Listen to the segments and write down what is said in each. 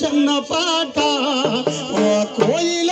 శన్న పాట. ఓ కోయిల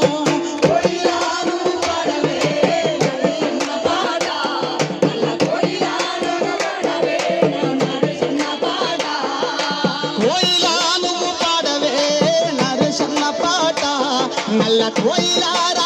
la cruela